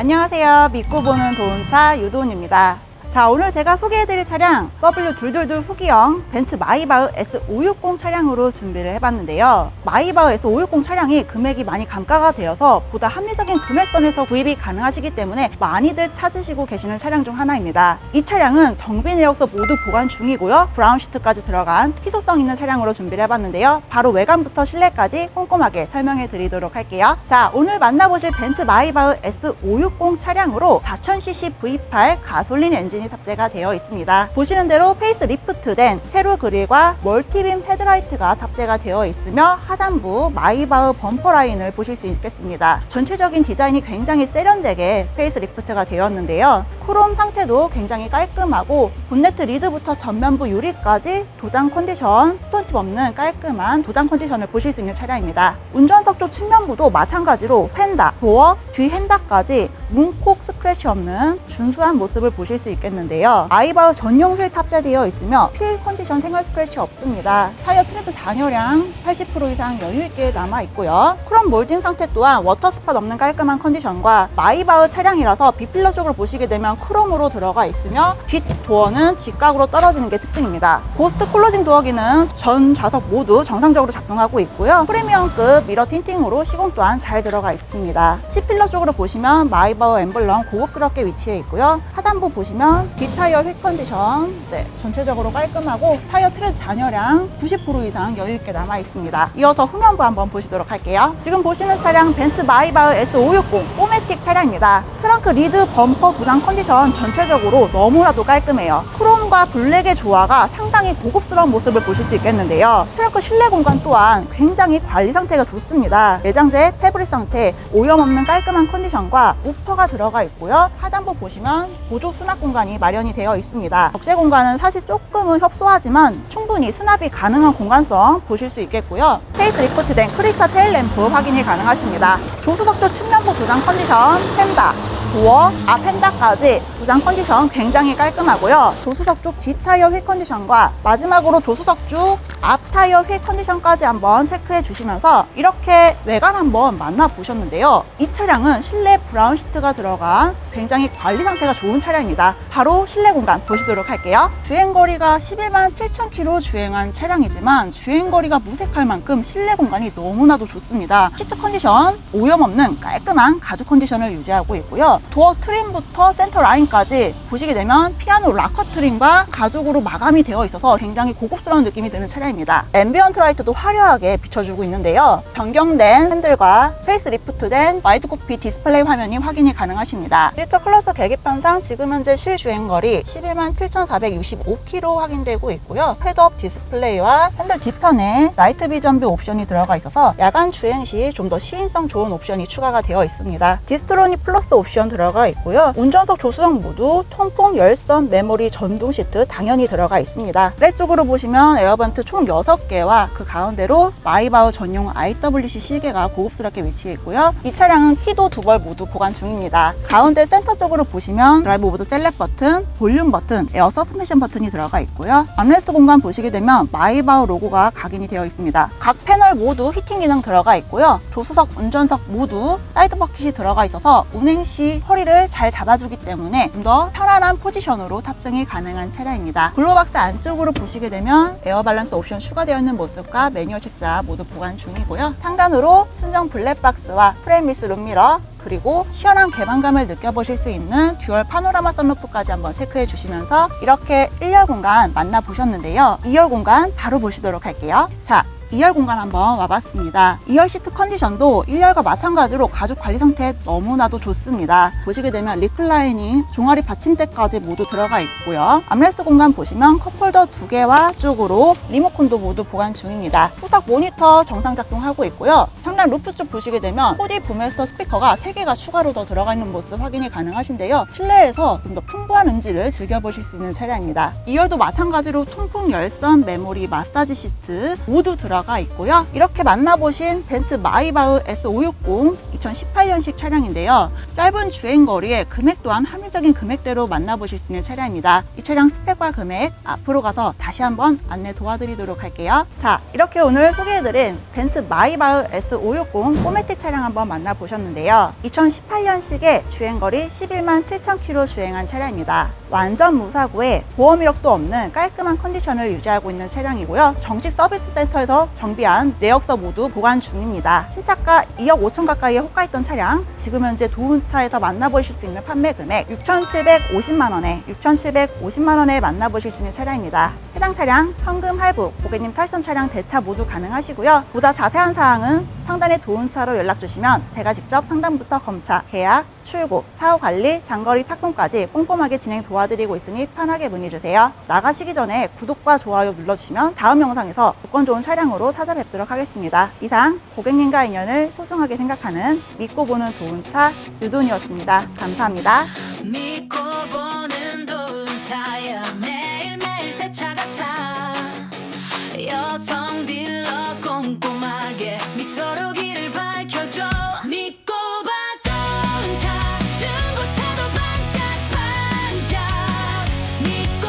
안녕하세요. 믿고 보는 도운차 유도은입니다. 자, 오늘 제가 소개해드릴 차량 W 둘둘둘 후기형 벤츠 마이바흐 S560 차량으로 준비를 해봤는데요. 마이바흐 S560 차량이 금액이 많이 감가가 되어서 보다 합리적인 금액선에서 구입이 가능하시기 때문에 많이들 찾으시고 계시는 차량 중 하나입니다. 이 차량은 정비 내역서 모두 보관 중이고요. 브라운 시트까지 들어간 희소성 있는 차량으로 준비를 해봤는데요. 바로 외관부터 실내까지 꼼꼼하게 설명해 드리도록 할게요. 자, 오늘 만나보실 벤츠 마이바흐 S560 차량으로 4000cc V8 가솔린 엔진 이 탑재가 되어 있습니다. 보시는 대로 페이스 리프트된 세로 그릴과 멀티빔 헤드라이트가 탑재가 되어 있으며 하단부 마이바흐 범퍼 라인을 보실 수 있겠습니다. 전체적인 디자인이 굉장히 세련되게 페이스 리프트가 되었는데요. 크롬 상태도 굉장히 깔끔하고 본네트 리드부터 전면부 유리까지 도장 컨디션 스톤칩 없는 깔끔한 도장 컨디션을 보실 수 있는 차량입니다. 운전석 쪽 측면부도 마찬가지로 펜다, 도어, 뒤 핸다까지 문콕 스크래치 없는 준수한 모습을 보실 수 있겠는데요. 아이바흐 전용 휠 탑재되어 있으며 휠 컨디션 생활 스크래치 없습니다. 타이어 트레드 잔여량 80% 이상 여유 있게 남아 있고요. 크롬 몰딩 상태 또한 워터 스팟 없는 깔끔한 컨디션과 마이바흐 차량이라서 비필러 쪽으로 보시게 되면 크롬으로 들어가 있으며 뒷 도어는 직각으로 떨어지는 게 특징입니다. 고스트 클로징 도어기는 전 좌석 모두 정상적으로 작동하고 있고요. 프리미엄급 미러 틴팅으로 시공 또한 잘 들어가 있습니다. C필러 쪽으로 보시면 마이바흐 엠블럼 고급스럽게 위치해 있고요. 하단부 보시면 뒷타이어 휠 컨디션 네, 전체적으로 깔끔하고 타이어 트레드 잔여량 90% 이상 여유 있게 남아 있습니다. 이어서 후면부 한번 보시도록 할게요. 지금 보시는 차량 벤츠 마이바흐 S560 포매틱 차량입니다. 트렁크 리드 범퍼 부상 컨디션 전체적으로 너무나도 깔끔해요. 크롬과 블랙의 조화가 상당히 고급스러운 모습을 보실 수 있겠는데요. 트렁크 실내 공간 또한 굉장히 관리 상태가 좋습니다. 내장재 패브릭 상태, 오염 없는 깔끔한 컨디션과 우퍼가 들어가 있고요. 하단부 보시면 보조 수납 공간이 마련이 되어 있습니다. 적재 공간은 사실 조금은 협소하지만 충분히 수납이 가능한 공간성 보실 수 있겠고요. 페이스 리프트된 크리스타 테일 램프 확인이 가능하십니다. 조수석 쪽 측면부 도장 컨디션, 펜다, 도어, 앞 핸다까지 도장 컨디션 굉장히 깔끔하고요. 조수석 쪽 뒷타이어 휠 컨디션과 마지막으로 조수석 쪽 앞 타이어 휠 컨디션까지 한번 체크해 주시면서 이렇게 외관 한번 만나보셨는데요. 이 차량은 실내 브라운 시트가 들어간 굉장히 관리 상태가 좋은 차량입니다. 바로 실내 공간 보시도록 할게요. 주행거리가 11만 7천 킬로 주행한 차량이지만 주행거리가 무색할 만큼 실내 공간이 너무나도 좋습니다. 시트 컨디션 오염 없는 깔끔한 가죽 컨디션을 유지하고 도어 트림부터 센터 라인까지 보시게 되면 피아노 락커 트림과 가죽으로 마감이 되어 있어서 굉장히 고급스러운 느낌이 드는 차량입니다. 앰비언트 라이트도 화려하게 비춰주고 있는데요. 변경된 핸들과 페이스 리프트된 와이드 코피 디스플레이 화면이 확인이 가능하십니다. 디지털 클러스 계기판상 지금 현재 실주행 거리 11만 7,465km 확인되고 있고요. 헤드업 디스플레이와 핸들 뒤편에 나이트 비전뷰 옵션이 들어가 있어서 야간 주행 시 좀 더 시인성 좋은 옵션이 추가가 되어 있습니다. 디스트로닉 플러스 옵션 들어가 있고요. 운전석 조수석 모두 통풍 열선 메모리 전동 시트 당연히 들어가 있습니다. 아래쪽으로 보시면 에어번트 총 6개와 그 가운데로 마이바흐 전용 IWC 시계가 고급스럽게 위치해 있고요. 이 차량은 키도 두 벌 모두 보관 중입니다. 가운데 센터 쪽으로 보시면 드라이브 모드 셀렉 버튼, 볼륨 버튼, 에어 서스펜션 버튼이 들어가 있고요. 암레스트 공간 보시게 되면 마이바흐 로고가 각인이 되어 있습니다. 각 패널 모두 히팅 기능 들어가 있고요. 조수석, 운전석 모두 사이드 버킷이 들어가 있어서 운행 시 허리를 잘 잡아주기 때문에 좀 더 편안한 포지션으로 탑승이 가능한 차량입니다. 글로박스 안쪽으로 보시게 되면 에어 밸런스 옵션 추가되어 있는 모습과 매뉴얼 책자 모두 보관 중이고요. 상단으로 순정 블랙박스와 프레임리스 룸미러 그리고 시원한 개방감을 느껴보실 수 있는 듀얼 파노라마 선루프까지 한번 체크해 주시면서 이렇게 1열 공간 만나보셨는데요. 2열 공간 바로 보시도록 할게요. 자, 2열 공간 한번 와봤습니다. 2열 시트 컨디션도 1열과 마찬가지로 가죽 관리 상태 너무나도 좋습니다. 보시게 되면 리클라이닝, 종아리 받침대까지 모두 들어가 있고요. 암레스트 공간 보시면 컵홀더 두 개와 쪽으로 리모컨도 모두 보관 중입니다. 후석 모니터 정상 작동하고 있고요. 현관 루프 쪽 보시게 되면 4D 부메스터 스피커가 3개가 추가로 더 들어가 있는 모습 확인이 가능하신데요. 실내에서 좀 더 풍부한 음질을 즐겨보실 수 있는 차량입니다. 2열도 마찬가지로 통풍 열선, 메모리, 마사지 시트 모두 들어가 있고요. 이렇게 만나보신 벤츠 마이바흐 S560 이 2018년식 차량인데요. 짧은 주행 거리에 금액 또한 합리적인 금액대로 만나보실 수 있는 차량입니다. 이 차량 스펙과 금액 앞으로 가서 다시 한번 안내 도와드리도록 할게요. 자, 이렇게 오늘 소개해드린 벤츠 마이바흐 S560 포매틱 차량 한번 만나보셨는데요. 2018년식의 주행거리 11만 7천 킬로 주행한 차량입니다. 완전 무사고에 보험 이력도 없는 깔끔한 컨디션을 유지하고 있는 차량이고요. 정식 서비스 센터에서 정비한 내역서 모두 보관 중입니다. 신차가 2억 5천 가까이에 호가있던 차량, 지금 현재 도움차에서 만나보실 수 있는 판매 금액 6,750만 원에 6,750만 원에 만나보실 수 있는 차량입니다. 해당 차량 현금 할부, 고객님 탈선 차량 대차 모두 가능하시고요. 보다 자세한 사항은 상단의 도움차로 연락 주시면 제가 직접 상담부터 검차, 계약, 출고, 사후 관리, 장거리 탁송까지 꼼꼼하게 진행 도와드리고 있으니 편하게 문의 주세요. 나가시기 전에 구독과 좋아요 눌러주시면 다음 영상에서 조건 좋은 차량으로 찾아뵙도록 하겠습니다. 이상 고객님과 인연을 소중하게 생각하는 믿고 보는 도움차 유돈이었습니다. 감사합니다. 믿고 need